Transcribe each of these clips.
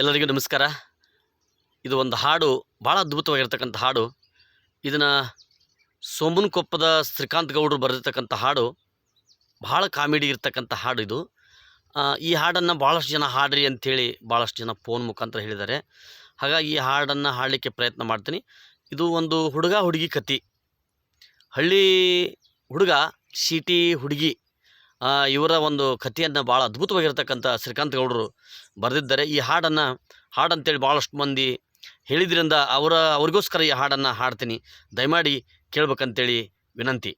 ಎಲ್ಲರಿಗೂ ನಮಸ್ಕಾರ. ಇದು ಒಂದು ಹಾಡು ಭಾಳ ಅದ್ಭುತವಾಗಿರ್ತಕ್ಕಂಥ ಹಾಡು. ಇದನ್ನು ಸೋಮನಕೊಪ್ಪದ ಶ್ರೀಕಾಂತ್ ಗೌಡರು ಬರೆದಿರ್ತಕ್ಕಂಥ ಹಾಡು. ಭಾಳ ಕಾಮಿಡಿ ಇರ್ತಕ್ಕಂಥ ಹಾಡು ಇದು. ಈ ಹಾಡನ್ನು ಭಾಳಷ್ಟು ಜನ ಹಾಡ್ರಿ ಅಂಥೇಳಿ ಭಾಳಷ್ಟು ಜನ ಫೋನ್ ಮುಖಾಂತರ ಹೇಳಿದ್ದಾರೆ. ಹಾಗಾಗಿ ಈ ಹಾಡನ್ನು ಹಾಡಲಿಕ್ಕೆ ಪ್ರಯತ್ನ ಮಾಡ್ತೀನಿ. ಇದು ಒಂದು ಹುಡುಗ ಹುಡುಗಿ ಕತೆ ಹಳ್ಳಿ ಹುಡುಗ ಸಿಟಿ ಹುಡುಗಿ. ಇವರ ಒಂದು ಕಥೆಯನ್ನು ಭಾಳ ಅದ್ಭುತವಾಗಿರ್ತಕ್ಕಂಥ ಶ್ರೀಕಾಂತ್ ಗೌಡರು ಬರೆದಿದ್ದಾರೆ. ಈ ಹಾಡನ್ನು ಹಾಡಂತೇಳಿ ಭಾಳಷ್ಟು ಮಂದಿ ಹೇಳಿದ್ರಿಂದ ಅವರ, ಅವ್ರಿಗೋಸ್ಕರ ಈ ಹಾಡನ್ನು ಹಾಡ್ತೀನಿ. ದಯಮಾಡಿ ಕೇಳ್ಬೇಕಂತೇಳಿ ವಿನಂತಿ.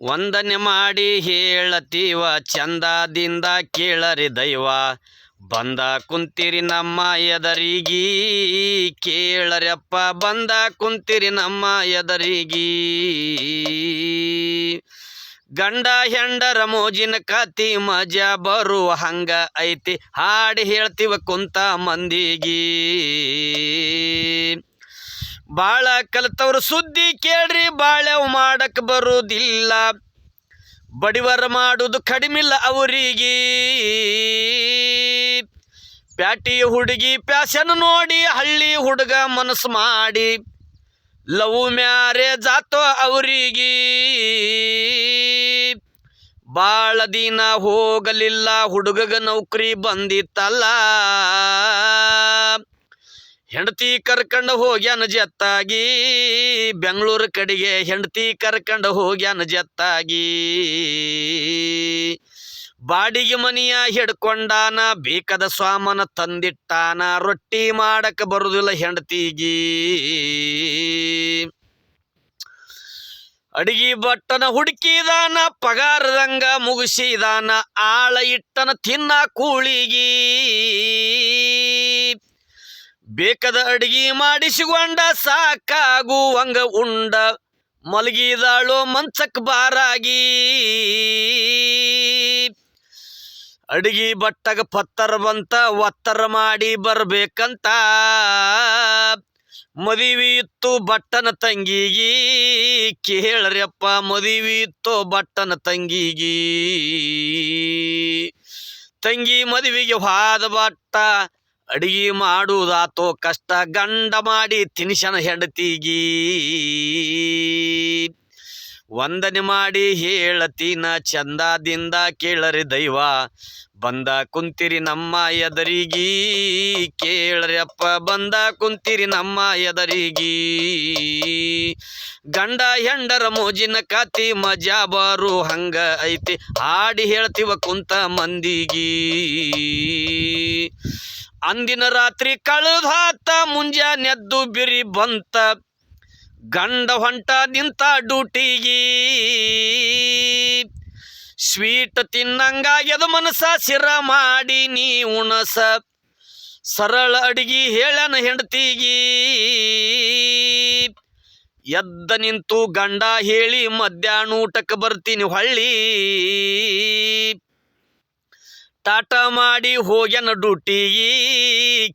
ವಂದನೆ ಮಾಡಿ ಹೇಳತೀವ, ಚಂದದಿಂದ ಕೇಳರಿ ದೈವ. ಬಂದ ಕುಂತಿರಿ ನಮ್ಮ ಎದರಿಗಿ ಕೇಳರಪ್ಪ ಬಂದ ಕುಂತಿರಿ ನಮ್ಮ ಎದರಿಗಿ. ಗಂಡ ಹೆಂಡರ ಮೋಜಿನ ಕತಿ ಮಜಾ ಬರುವ ಹಂಗ ಐತಿ. ಹಾಡಿ ಹೇಳ್ತೀವ ಕುಂತ ಮಂದಿಗಿ. ಬಾಳ ಕಲಿತವ್ರ ಸುದ್ದಿ ಕೇಳ್ರಿ ಬಾಳೆವ್ ಮಾಡಕ್ ಬರುವುದಿಲ್ಲ ಬಡಿವರ ಮಾಡುದು ಕಡಿಮಿಲ್ಲ ಅವರಿಗೆ. ಪ್ಯಾಟಿ ಹುಡುಗಿ ಪ್ಯಾಶನ್ ನೋಡಿ, ಹಳ್ಳಿ ಹುಡುಗ ಮನಸ್ಸು ಮಾಡಿ. ಲವ್ ಮ್ಯಾರೇಜ್ ಆತೋ ಅವರಿಗೆ. ಬಾಳ ದಿನ ಹೋಗಲಿಲ್ಲ, ಹುಡುಗಗ ನೌಕರಿ ಬಂದಿತ್ತಲ್ಲ. ಹೆಂಡತಿ ಕರ್ಕಂಡು ಹೋಗ್ಯಾನ ಜತ್ತಾಗಿ. ಬೆಂಗಳೂರು ಕಡೆಗೆ ಹೆಂಡತಿ ಕರ್ಕಂಡು ಹೋಗ್ಯಾನ ಜತ್ತಾಗಿ. ಬಾಡಿಗೆ ಮನೆಯ ಹಿಡ್ಕೊಂಡಾನ, ಬೇಕಾದ ಸ್ವಾಮನ ತಂದಿಟ್ಟಾನ, ರೊಟ್ಟಿ ಮಾಡಕ್ಕೆ ಬರುದಿಲ್ಲ ಹೆಂಡತಿಗಿ. ಅಡಿಗೆ ಬಟ್ಟನ ಹುಡುಕಿದಾನ, ಪಗಾರದಂಗ ಮುಗಿಸಿದಾನ, ಆಳ ಇಟ್ಟನ ತಿನ್ನ ಕೂಳಿಗಿ. ಬೇಕದ ಅಡಿಗೆ ಮಾಡಿಸಿಕೊಂಡ ಸಾಕಾಗುವಂಗ ಉಂಡ, ಮಲಗಿದಾಳು ಮಂಚಕ್ ಬಾರಾಗಿ. ಅಡಿಗೆ ಬಟ್ಟಗ ಪತ್ತರ ಬಂತ, ಒತ್ತರ ಮಾಡಿ ಬರ್ಬೇಕಂತ. ಮದುವೆ ಇತ್ತು ಬಟ್ಟನ ತಂಗಿಗಿ. ಕೇಳ್ರಪ್ಪ ಮದುವೆ ಇತ್ತು ಬಟ್ಟನ ತಂಗಿಗಿ. ತಂಗಿ ಮದುವೆಗೆ ಹಾದ ಬಟ್ಟ ಅಡಿಗೆ ಮಾಡುವುದಾತೋ ಕಷ್ಟ, ಗಂಡ ಮಾಡಿ ತಿನಿಸನ ಹೆಂಡತಿಗಿ. ವಂದನೆ ಮಾಡಿ ಹೇಳತೀನ ಚಂದಾದಿಂದ ಕೇಳರಿ ದೈವ. ಬಂದ ಕುಂತಿರಿ ನಮ್ಮ ಎದರಿಗಿ ಕೇಳರಪ್ಪ ಬಂದ ಕುಂತಿರಿ ನಮ್ಮ ಎದರಿಗಿ. ಗಂಡ ಹೆಂಡರ ಮೋಜಿನ ಕತಿ ಮಜಾ ಬಾರು ಹಂಗ ಐತಿ, ಹಾಡಿ ಹೇಳ್ತೀವ ಕುಂತ ಮಂದಿಗಿ. ಅಂದಿನ ರಾತ್ರಿ ಕಳೆದಾತ ಮುಂಜಾನೆದ್ದು ಬಿರಿ ಬಂತ ಗಂಡ ಹೊಂಟ ನಿಂತ ಡ್ಯೂಟಿಗಿ. ಸ್ವೀಟ್ ತಿನ್ನಂಗಾಗ್ಯದ ಮನಸ ಸಿರ ಮಾಡಿ ನೀ ಉಣಸ. ಸರಳ ಅಡಿಗೆ ಹೇಳನ ಹೆಂಡತಿಗಿ. ಎದ್ದ ನಿಂತು ಗಂಡ ಹೇಳಿ ಮಧ್ಯಾಹ್ನ ಊಟಕ್ಕೆ ಬರ್ತೀನಿ ಹೊಳ್ಳಿ. ಟಾಟಾ ಮಾಡಿ ಹೋಗ್ಯನ ಡ್ಯೂಟಿಗಿ?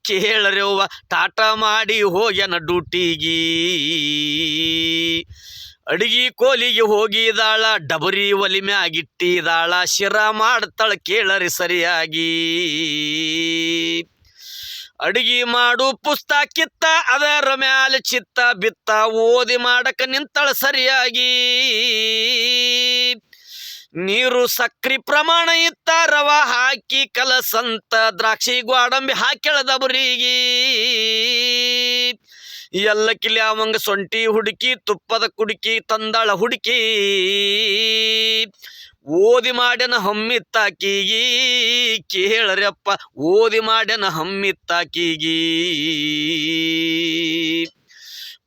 ಕೇಳರೆವ್ವ, ತಾಟ ಮಾಡಿ ಹೋಗ್ಯನ ಡ್ಯೂಟಿಗಿ? ಅಡಿಗೆ ಕೋಲಿಗೆ ಹೋಗಿದಾಳ, ಡಬರಿ ಒಲಿ ಮ್ಯಾಗಿಟ್ಟಿದಾಳ, ಶಿರ ಮಾಡ್ತಾಳ ಕೇಳರಿ ಸರಿಯಾಗಿ. ಅಡಿಗೆ ಮಾಡು ಪುಸ್ತಕ ಕಿತ್ತ, ಅದರ ಮ್ಯಾಲ ಚಿತ್ತ ಬಿತ್ತ, ಓದಿ ಮಾಡಕ ನಿಂತಳ ಸರಿಯಾಗಿ. ನೀರು ಸಕ್ರಿ ಪ್ರಮಾಣ ಇತ್ತ ರವ ಹಾಕಿ ಕಲಸಂತ ದ್ರಾಕ್ಷಿ ಗ್ವಾಡಂಬಿ ಹಾಕ್ಯಳದಬರಿಗೆ ಎಲ್ಲ ಕಿಲಿ ಅವಂಗ ಸೊಂಟಿ ಹುಡುಕಿ, ತುಪ್ಪದ ಕುಡುಕಿ, ತಂದಾಳ ಹುಡುಕಿ. ಓದಿ ಮಾಡ್ಯನ ಹಮ್ಮಿತ್ತಾಕಿಗಿ ಕೇಳರಪ್ಪ, ಓದಿ ಮಾಡ್ಯನ ಹಮ್ಮಿತ್ತಾಕಿಗಿ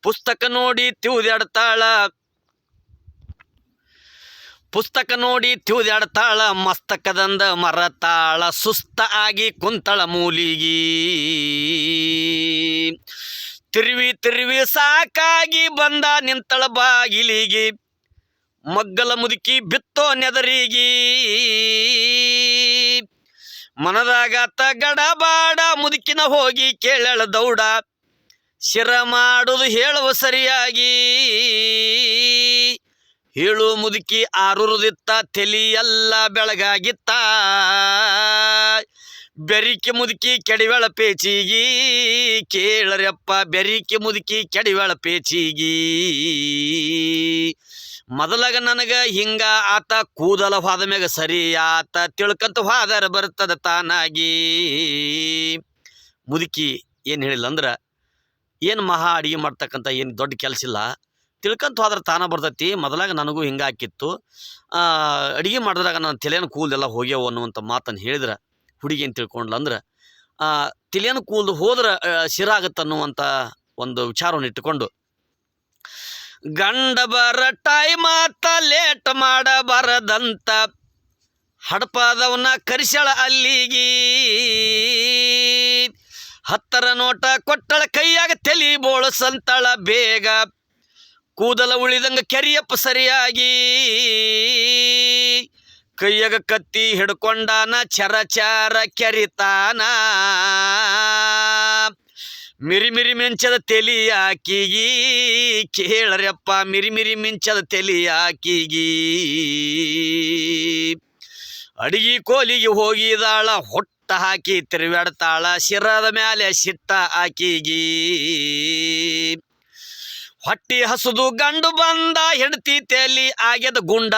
ಪುಸ್ತಕ ನೋಡಿ ತಿವ್ದಾಡ್ತಾಳ ಪುಸ್ತಕ ನೋಡಿ ತಿವ್ದಾಡ್ತಾಳ ಮಸ್ತಕದಂದ ಮರತಾಳ, ಸುಸ್ತ ಆಗಿ ಕುಂತಳ ಮೂಲಿಗಿ. ತಿರುವಿ ತಿರುವಿ ಸಾಕಾಗಿ ಬಂದ ನಿಂತಳ ಬಾಗಿಲಿಗಿ. ಮಗ್ಗಲ ಮುದುಕಿ ಬಿತ್ತೋ ನೆದರಿಗಿ. ಮನದಾಗತ ಗಡಬಾಡ ಮುದುಕಿನ ಹೋಗಿ ಕೇಳಳ ದೌಡ. ಶಿರ ಮಾಡುದು ಹೇಳುವ ಸರಿಯಾಗಿ. ಹೇಳು ಮುದುಕಿ ಆರುರುದಿತ್ತ ಎಲ್ಲ ಬೆಳಗಾಗಿತ್ತ. ಬೆರಿಕೆ ಮುದುಕಿ ಕೆಡಿವೆಳ ಪೇಚಿಗಿ ಕೇಳರಪ್ಪ ಬೆರಿಕೆ ಮುದುಕಿ ಕೆಡಿವೆಳ ಪೇಚಿಗಿ. ಮೊದಲಾಗ ನನಗ ಹಿಂಗ ಆತ ಕೂದಲ ಹೋದ ಮ್ಯಾಗ ಸರಿ ಆತ ತಿಳ್ಕಂತ ಹಾದರ ಬರ್ತದ ತಾನಾಗಿ. ಮುದುಕಿ ಏನು ಹೇಳಿಲ್ಲ ಅಂದ್ರೆ, ಏನು ಮಹಾ ಅಡುಗೆ ಮಾಡ್ತಕ್ಕಂಥ ಏನು ದೊಡ್ಡ ಕೆಲಸ ಇಲ್ಲ. ತಿಳ್ಕಂತ ಹೋದ್ರೆ ತಾನ ಬರ್ತೈತಿ. ಮೊದಲಾಗ ನನಗೂ ಹಿಂಗಾಕಿತ್ತು ಅಡುಗೆ ಮಾಡಿದ್ರಾಗ ನನ್ನ ತಲೆಯನ್ನು ಕೂಲ್ದೆಲ್ಲ ಹೋಗ್ಯಾವ ಅನ್ನುವಂಥ ಮಾತನ್ನು ಹೇಳಿದ್ರೆ. ಹುಡುಗಿ ಏನು ತಿಳ್ಕೊಂಡ್ಲ ಅಂದ್ರೆ ತಲೆಯನ್ನು ಕೂಲ್ದು ಹೋದ್ರೆ ಶಿರ ಆಗುತ್ತೆ ಅನ್ನುವಂಥ ಒಂದು ವಿಚಾರವನ್ನು ಇಟ್ಟುಕೊಂಡು, ಗಂಡ ಬರ ಟೈಮ್ ಆತ ಲೇಟ್ ಮಾಡಬಾರದಂತ ಹಡಪದವನ ಕರಿಸಳ ಅಲ್ಲಿಗೆ. ಹತ್ತರ ನೋಟ ಕೊಟ್ಟಳ ಕೈಯಾಗ ತಲಿ ಬೋಳಸಂತಳ ಬೇಗ. ಕೂದಲ ಉಳಿದಂಗ ಕೆರಿಯಪ್ಪ ಸರಿಯಾಗಿ. ಕೈಯಾಗ ಕತ್ತಿ ಹಿಡ್ಕೊಂಡಾನ ಚರ ಚಾರ ಕೆರಿತಾನ. ಮಿರಿ ಮಿರಿ ಮಿಂಚದ ತೆಲಿಯಾಕಿಗಿ ಕೇಳರಪ್ಪ ಮಿರಿ ಮಿರಿ ಮಿಂಚದ ತೆಲಿಯಾಕಿಗಿ ಅಡಿಗೆ ಕೋಲಿಗೆ ಹೋಗಿದಾಳ, ಹೊಟ್ಟ ಹಾಕಿ ತಿರುಗಾಡ್ತಾಳ ಶಿರದ ಮ್ಯಾಲೆ ಸಿಟ್ಟ ಆಕಿಗಿ. ಹೊಟ್ಟಿ ಹಸುದು ಗಂಡು ಬಂದ ಹೆಂಡತಿ ತೇಲಿ ಆಗ್ಯದ ಗುಂಡ.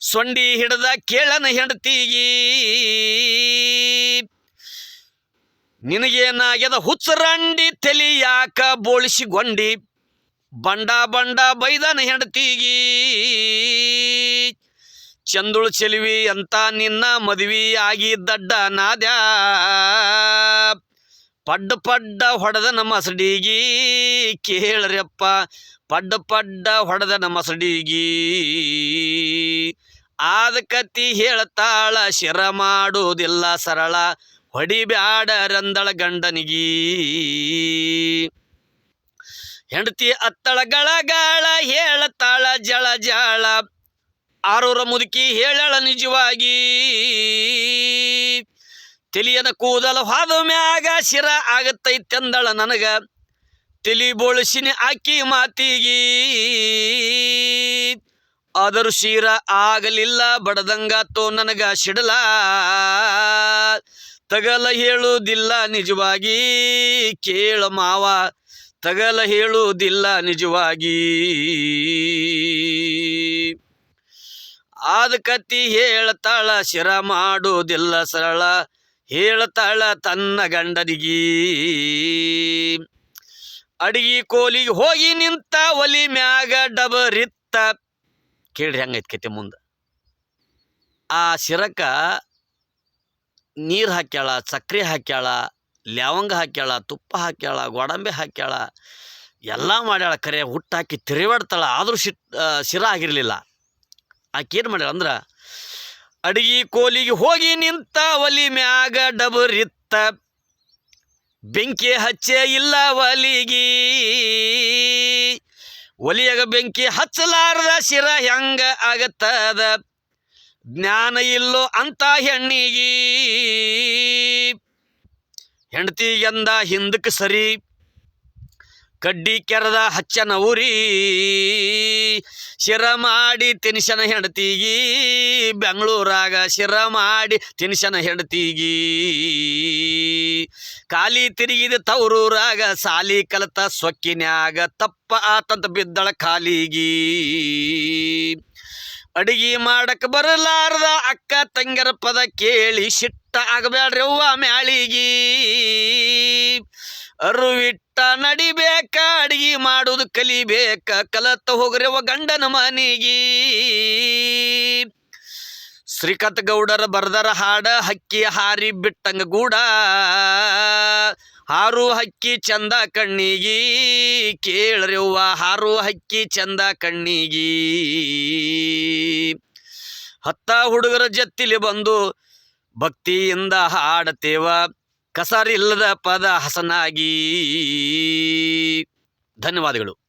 ಸೊಂಡಿ ಹಿಡ್ದ ಕೇಳನ ಹೆಂಡತಿಗಿ ನಿನಗೇನಾಗ್ಯದ ಹುಚ್ಚರಂಡಿ ತಲಿ ಯಾಕ ಬೋಳಿಸಿಗೊಂಡಿ ಬಂಡ ಬಂಡ ಬೈದನ ಹೆಂಡತಿಗಿ ಚಂದುಳು ಚೆಲುವಿ ಅಂತ ನಿನ್ನ ಮದುವೆ ಆಗಿ ದಡ್ಡ ನಾದ್ಯಾ. ಪಡ್ಡ ಪಡ್ಡ ನಮ್ಮ ಸಡಿಗಿ ಕೇಳ್ರಪ್ಪ ಪಡ್ಡ ಪಡ್ಡ ಹೊಡೆದ ನಮ್ಮ ಸಡಿಗಿ ಆದ ಕತಿ ಹೇಳ್ತಾಳ, ಶಿರ ಮಾಡುವುದಿಲ್ಲ ಸರಳ ಹೊಡಿಬ್ಯಾಡ ರಂದಳ ಗಂಡನಿಗಿ ಹೆಂಡತಿ ಅತ್ತಳ ಗಳಗಾಳ ಹೇಳತಾಳ, ಜಳ ಜಾಳ, ಆರೂರ ಮುದುಕಿ ಹೇಳಳ ನಿಜವಾಗಿ ತಿಳಿಯನ ಕೂದಲ ಹಾದ ಮ್ಯಾಗ ಶಿರ ಆಗತ್ತೈತೆಂದಳ ನನಗ. ತಿಳಿ ಬೋಳಿಸಿನಿ ಆಕಿ ಮಾತಿಗಿ. ಆದರೂ ಶಿರ ಆಗಲಿಲ್ಲ, ಬಡದಂಗಾತೋ ನನಗ ಸಿಡಲ ತಗಲ ಹೇಳುವುದಿಲ್ಲ ನಿಜವಾಗಿ, ಕೇಳ ಮಾವ. ತಗಲ ಹೇಳುವುದಿಲ್ಲ ನಿಜವಾಗಿ. ಆದ ಕತ್ತಿ ಹೇಳ್ತಾಳ, ಶಿರ ಮಾಡುವುದಿಲ್ಲ ಸರಳ. ಹೇಳ್ತಾಳ ತನ್ನ ಗಂಡನಿಗಿ. ಅಡಿಗೆ ಕೋಲಿಗೆ ಹೋಗಿ ನಿಂತ ಒಲಿ ಮ್ಯಾಗ ಡಬರಿತ್ತ. ಕೇಳ್ರಿ ಹೆಂಗೈತೆ ಕತೆ ಮುಂದೆ. ಆ ಶಿರಕ ನೀರು ಹಾಕ್ಯಾಳ ಸಕ್ಕರೆ ಹಾಕ್ಯಾಳ ಲವಂಗ ಹಾಕ್ಯಾಳ, ತುಪ್ಪ ಹಾಕ್ಯಾಳ, ಗೋಡಂಬಿ ಹಾಕ್ಯಾಳ, ಎಲ್ಲ ಮಾಡ್ಯಾಳ. ಕರೆ ಹುಟ್ಟಾಕಿ ತಿರುವಾಡ್ತಾಳ ಆದರೂ ಶಿಟ್ ಶಿರ ಆಗಿರಲಿಲ್ಲ. ಆಕೆ ಏನು ಮಾಡ್ಯಾಳ ಅಂದ್ರೆ ಅಡಿಗೆ ಕೋಲಿಗೆ ಹೋಗಿ ನಿಂತ ಒಲಿ ಮ್ಯಾಗ ಡಬರಿತ್ತ. ಬೆಂಕಿ ಹಚ್ಚೆ ಇಲ್ಲ ಒಲಿಗಿ. ಒಲಿಯಾಗ ಬೆಂಕಿ ಹಚ್ಚಲಾರದ ಶಿರ ಹೆಂಗ ಆಗತ್ತದ? ಜ್ಞಾನ ಇಲ್ಲೋ ಅಂತ ಹೆಣ್ಣಿಗಿ. ಎಂದ ಹಿಂದಕ್ಕೆ ಸರಿ. ಕಡ್ಡಿ ಕೆರದ ಹಚ್ಚನ ಉರಿ ಶಿರ ಮಾಡಿ ತಿನಿಸನ ಹೆಂಡತಿಗಿ. ಬೆಂಗಳೂರಾಗ ಶಿರ ಮಾಡಿ ತಿನಿಸನ ಹೆಂಡತಿಗಿ. ಖಾಲಿ ತಿರುಗಿದ ತವರೂರಾಗ ಸಾಲಿ ಕಲತ ಸೊಕ್ಕಿನ್ಯಾಗ ತಪ್ಪ ಆತಂತ ಬಿದ್ದಳ ಖಾಲಿಗಿ. ಅಡಿಗೆ ಮಾಡಕ್ ಬರಲಾರ್ದ ಅಕ್ಕ ತಂಗರ ಪದ ಕೇಳಿ, ಸಿಟ್ಟ ಆಗಬೇಡ್ರಿ ಅವ್ವ ಮ್ಯಾಳಿಗಿ. ಅರುವಿಟ್ಟ ನಡಿಬೇಕ, ಅಡಿಗೆ ಮಾಡುದು ಕಲಿಬೇಕ, ಕಲತ್ತ ಹೋಗ್ರಿ ಗಂಡನ ಮನಿಗಿ. ಶ್ರೀಕತ್ ಗೌಡರ ಬರ್ದರ ಹಾಡ ಹಕ್ಕಿ ಹಾರಿ ಬಿಟ್ಟಂಗ ಗೂಡ, ಹಾರು ಹಕ್ಕಿ ಚಂದ ಕಣ್ಣಿಗಿ. ಕೇಳ್ರಿವ್ವ ಹಾರು ಹಕ್ಕಿ ಚಂದ ಕಣ್ಣಿಗಿ. ಹತ್ತ ಹುಡುಗರ ಜತ್ತಿಲಿ ಬಂದು ಭಕ್ತಿಯಿಂದ ಹಾಡತೇವ. ಕಸರಿಲ್ಲದ ಪದ ಹಸನಾಗಿ. ಧನ್ಯವಾದಗಳು.